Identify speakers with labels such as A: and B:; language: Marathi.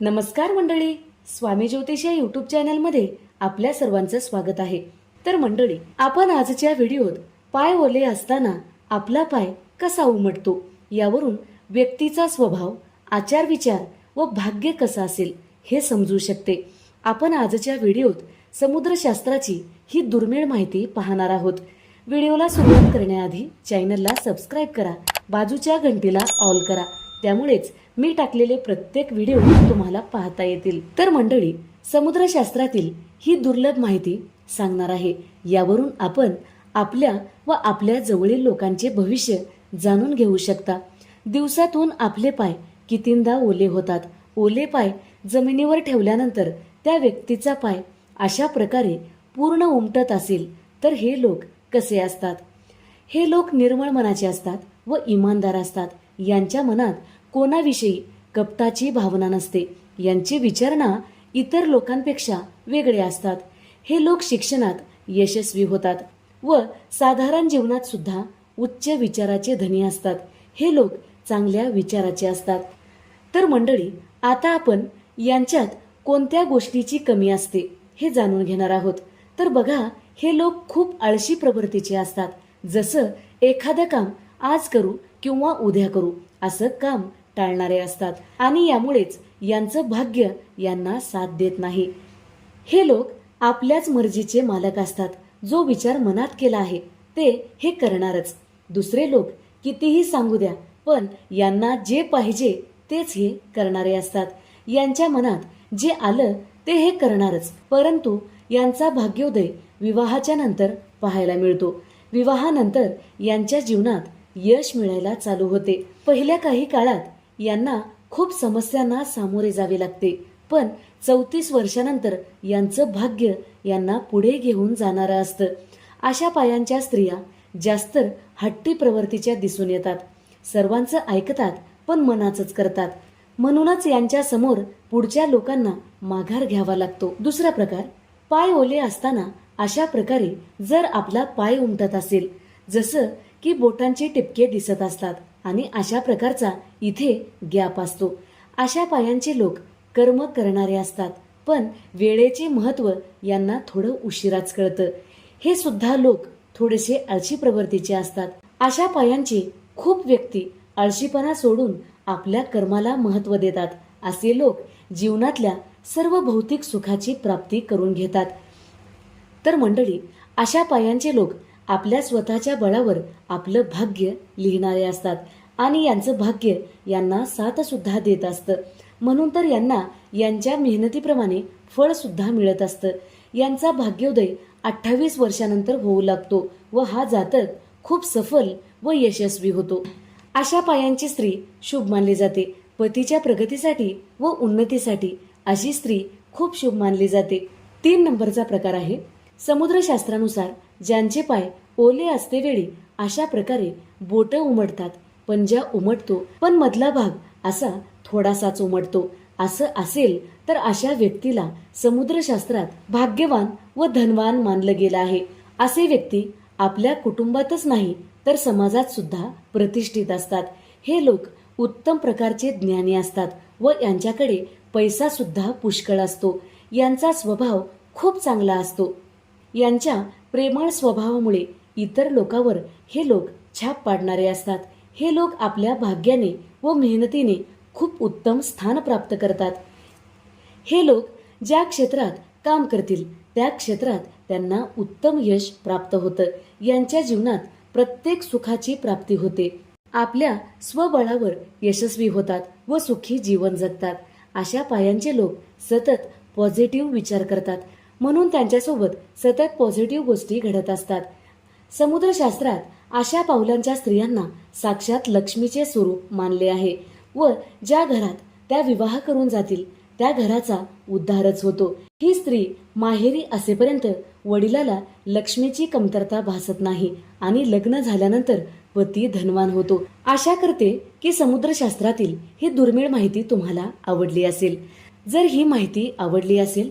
A: नमस्कार मंडळी. स्वामी ज्योतिष या यूट्यूब चॅनलमध्ये आपल्या सर्वांचं स्वागत आहे. तर मंडळी आपण आजच्या व्हिडिओत पाय ओले असताना आपला पाय कसा उमटतो यावरून व्यक्तीचा स्वभाव आचार विचार व भाग्य कसा असेल हे समजू शकते. आपण आजच्या व्हिडिओत समुद्रशास्त्राची ही दुर्मिळ माहिती पाहणार आहोत. व्हिडिओला सुरुवात करण्याआधी चॅनलला सबस्क्राईब करा. बाजूच्या घंटीला ऑल करा. त्यामुळेच मी टाकलेले प्रत्येक व्हिडिओ तुम्हाला पाहता येतील. तर मंडळी समुद्रशास्त्रातील ही दुर्लभ माहिती सांगणार आहे. यावरून आपण आपल्या व आपल्या जवळील लोकांचे भविष्य जाणून घेऊ शकता. दिवसातून आपले पाय कितींदा ओले होतात. ओले पाय जमिनीवर ठेवल्यानंतर त्या व्यक्तीचा पाय अशा प्रकारे पूर्ण उमटत असेल तर हे लोक कसे असतात? हे लोक निर्मळ मनाचे असतात. व इमानदार असतात. यांच्या मनात कोणाविषयी कपटाची भावना नसते. यांची विचारणा इतर लोकांपेक्षा वेगळे असतात. हे लोक शिक्षणात यशस्वी होतात व साधारण जीवनात सुद्धा उच्च विचाराचे धनी असतात. हे लोक चांगल्या विचाराचे असतात. तर मंडळी आता आपण यांच्यात कोणत्या गोष्टीची कमी असते हे जाणून घेणार आहोत. तर बघा हे लोक खूप आळशी प्रवृत्तीचे असतात. जसं एखादं काम आज करू किंवा उद्या करू असं काम टाळणारे असतात. आणि यामुळेच यांचं भाग्य यांना साथ देत नाही. हे लोक आपल्याच मर्जीचे मालक असतात जो विचार मनात केला आहे ते हे करणारच. दुसरे लोक कितीही सांगू द्या पण यांना जे पाहिजे तेच हे करणारे असतात. यांच्या मनात जे आलं ते हे करणारच. परंतु यांचा भाग्योदय विवाहाच्या नंतर पाहायला मिळतो. विवाहानंतर यांच्या जीवनात यश मिळायला चालू होते. पहिल्या काही काळात यांना खूप समस्यांना सामोरे जावे लागते. पण चौतीस वर्षानंतर यांचं भाग्य यांना पुढे घेऊन जाणारं असतं. अशा पायांच्या स्त्रिया जास्त हट्टी प्रवृत्तीच्या दिसून येतात. सर्वांचं ऐकतात पण मनाचंच करतात. म्हणूनच यांच्या समोर पुढच्या लोकांना माघार घ्यावा लागतो. दुसरा प्रकार पाय ओले असताना अशा प्रकारे जर आपला पाय उमटत असेल जसं की बोटांचे टिपके दिसत असतात आणि अशा प्रकारचा इथे गॅप असतो. अशा पायांचे लोक कर्म करणारे असतात पण वेळेचे महत्त्व यांना थोडं उशिराच कळतं. हे सुद्धा लोक थोडेसे आळशी प्रवृत्तीचे असतात. अशा पायांचे खूप व्यक्ती आळशीपणा सोडून आपल्या कर्माला महत्त्व देतात असे लोक जीवनातल्या सर्व भौतिक सुखाची प्राप्ती करून घेतात. तर मंडळी अशा पायांचे लोक आपल्या स्वतःच्या बळावर आपलं भाग्य लिहिणारे असतात. आणि यांचं भाग्य यांना साथ सुद्धा देत असतं. म्हणून तर यांना यांच्या मेहनतीप्रमाणे फळ सुद्धा मिळत असतं. यांचा भाग्योदय अठ्ठावीस वर्षानंतर होऊ लागतो व हा जातक खूप सफल व यशस्वी होतो. अशा पायांची स्त्री शुभ मानली जाते. पतीच्या प्रगतीसाठी व उन्नतीसाठी अशी स्त्री खूप शुभ मानली जाते. तीन नंबरचा प्रकार आहे. समुद्रशास्त्रानुसार ज्यांचे पाय ओले असतेवेळी अशा प्रकारे बोट उमटतात. पंजा उमटतो. पण मधला भाग असा थोडासाच उमटतो. असं असेल तर अशा व्यक्तीला समुद्रशास्त्रात भाग्यवान व धनवान मानलं गेलं आहे. असे व्यक्ती आपल्या कुटुंबातच नाही तर समाजात सुद्धा प्रतिष्ठित असतात. हे लोक उत्तम प्रकारचे ज्ञानी असतात व यांच्याकडे पैसा सुद्धा पुष्कळ असतो. यांचा स्वभाव खूप चांगला असतो. यांच्या प्रेमळ स्वभावामुळे इतर लोकांवर हे लोक छाप पाडणारे असतात. हे लोक आपल्या भाग्याने व मेहनतीने खूप उत्तम स्थान प्राप्त करतात. हे लोक ज्या क्षेत्रात काम करतील त्या क्षेत्रात त्यांना उत्तम यश प्राप्त होतं. यांच्या जीवनात प्रत्येक सुखाची प्राप्ती होते. आपल्या स्वबळावर यशस्वी होतात व सुखी जीवन जगतात. अशा पायांचे लोक सतत पॉझिटिव्ह विचार करतात. म्हणून त्यांच्यासोबत सतत पॉझिटिव्ह गोष्टी घडत असतात. समुद्रशास्त्रात अशा पावलांच्या स्त्रियांना साक्षात लक्ष्मीचे स्वरूप मानले आहे व ज्या घरात त्या विवाह करून जातील त्या घराचा उद्धारच होतो. ही स्त्री माहेरी असेपर्यंत वडिलाला लक्ष्मीची कमतरता भासत नाही आणि लग्न झाल्यानंतर पती धनवान होतो. आशा करते की समुद्रशास्त्रातील ही दुर्मिळ माहिती तुम्हाला आवडली असेल. जर ही माहिती आवडली असेल